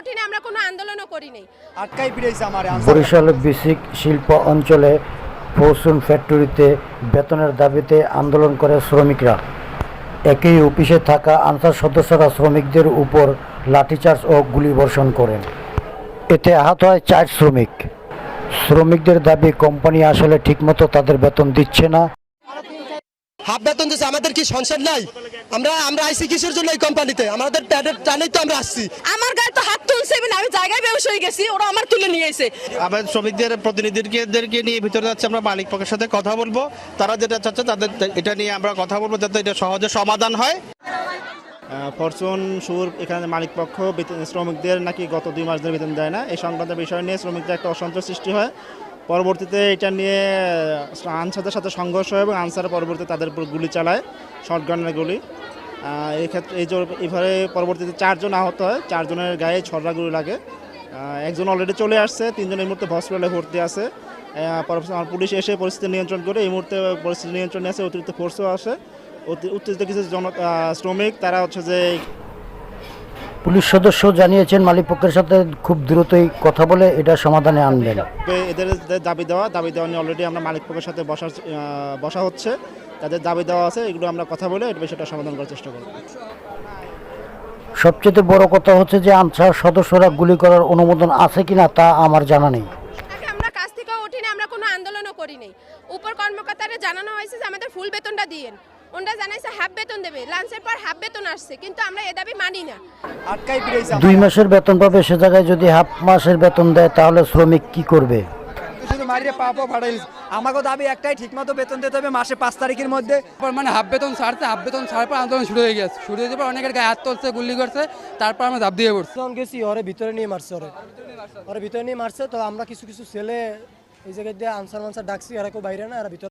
উঠিনি আমরা কোনো আন্দোলনও করিনি। আটকাই পিড়াইছে আমার বরিশাল বিসিক শিল্প অঞ্চলে ফরচুন ফ্যাক্টরিতে বেতনের দাবিতে আন্দোলন করে শ্রমিকরা। একই অফিসে থাকা আনসার সদস্যরা শ্রমিকদের উপর লাঠিচার্জ ও গুলিবর্ষণ করেন। এতে আহত হয় চার শ্রমিক। শ্রমিকদের দাবি কোম্পানি আসলে ঠিকমতো তাদের বেতন দিচ্ছে না। হাফ বেতন দিচ্ছে আমাদের কি সংসার নাই? আমরা আমরা আইসি কিসের জন্য এই কোম্পানিতে? আমাদের প্যাডের টানেই তো আমরা আসছি। আমার গায়ে তো হাত তুলছে আমি জায়গায় বেউস হয়ে গেছি ওরা আমার তুলে নিয়ে এসে আমাদের শ্রমিকদের প্রতিনিধিদেরকে নিয়ে ভিতরে যাচ্ছে আমরা মালিক পক্ষের সাথে কথা বলব। তারা যেটা চাচ্ছে তাদের এটা নিয়ে আমরা কথা বলব যাতে এটা সহজে সমাধান হয়। ফরচুন সুর এখানে মালিক পক্ষ শ্রমিকদের নাকি গত দুই মাস ধরে বেতন দেয় না। এই সংক্রান্ত বিষয় নিয়ে শ্রমিকদের একটা অসন্তোষ সৃষ্টি হয়। পরবর্তীতে এটা নিয়ে আনসারদের সাথে সংঘর্ষ হয় এবং আনসার পরবর্তীতে তাদের উপর গুলি চালায় শর্ট গানের গুলি। এক্ষেত্রে এই এভাবে পরবর্তীতে চারজন আহত হয়, চারজনের গায়ে ছড়া গুলি লাগে। একজন অলরেডি চলে আসছে, তিনজন এই মুহূর্তে হসপিটালে ভর্তি আছে। পুলিশ এসে পরিস্থিতি নিয়ন্ত্রণ করে, এই মুহূর্তে পরিস্থিতি নিয়ন্ত্রণে আছে, অতিরিক্ত ফোর্সও আসে অতি- উত্তেজিত কিছু জন শ্রমিক, তারা হচ্ছে যে পুলিশ সদস্য জানিয়েছেন মালিক পক্ষের সাথে খুব দ্রুতই কথা বলে এটা সমাধানে আনবেন। এদের দাবি দেওয়া দাবি দেওয়া নিয়ে অলরেডি আমরা মালিক পক্ষের সাথে বসার বসা হচ্ছে। তাদের দাবি দেওয়া আছে এগুলো আমরা কথা বলে এটা বিষয়টা সমাধান করার চেষ্টা করব। সবচেয়ে বড় কথা হচ্ছে যে আনসার সদস্যরা গুলি করার অনুমোদন আছে কিনা তা আমার জানা নেই। আমরা কাজ থেকে উঠিনি আমরা কোনো আন্দোলনও করিনি। উপর কর্মকর্তারা জানানো হয়েছে যে আমাদের ফুল বেতনটা দিয়েন। ওনরা জানাইছে হাফ বেতন দেবে। লাঞ্চের পর হাফ বেতন আসছে কিন্তু আমরা এ দাবি মানি না। দুই মাসের বেতন পাবে সে জায়গায় যদি হাফ মাসের বেতন দেয় তাহলে শ্রমিক কি করবে? শুধু মারিয়ে পা পা ফাটাইল। আমাকে দাবি একটাই ঠিকমতো বেতন দিতে হবে মাসে পাঁচ তারিখের মধ্যে। তারপর মানে হাফ বেতন ছাড়ছে হাফ বেতন ছাড়ার পর আন্দোলন শুরু হয়ে গেছে। শুরু হয়ে পর অনেকের গায়ে হাত তুলছে গুলি করছে তারপর আমরা ধাপ দিয়ে পড়ছি। যখন গেছি ওরে ভিতরে নিয়ে মারছে ওরে। ওরে ভিতরে নিয়ে মারছে তো আমরা কিছু কিছু ছেলে এই জায়গায় দিয়ে আনসার মানসার ডাকছি এরা কেউ বাইরে না এরা ভিতরে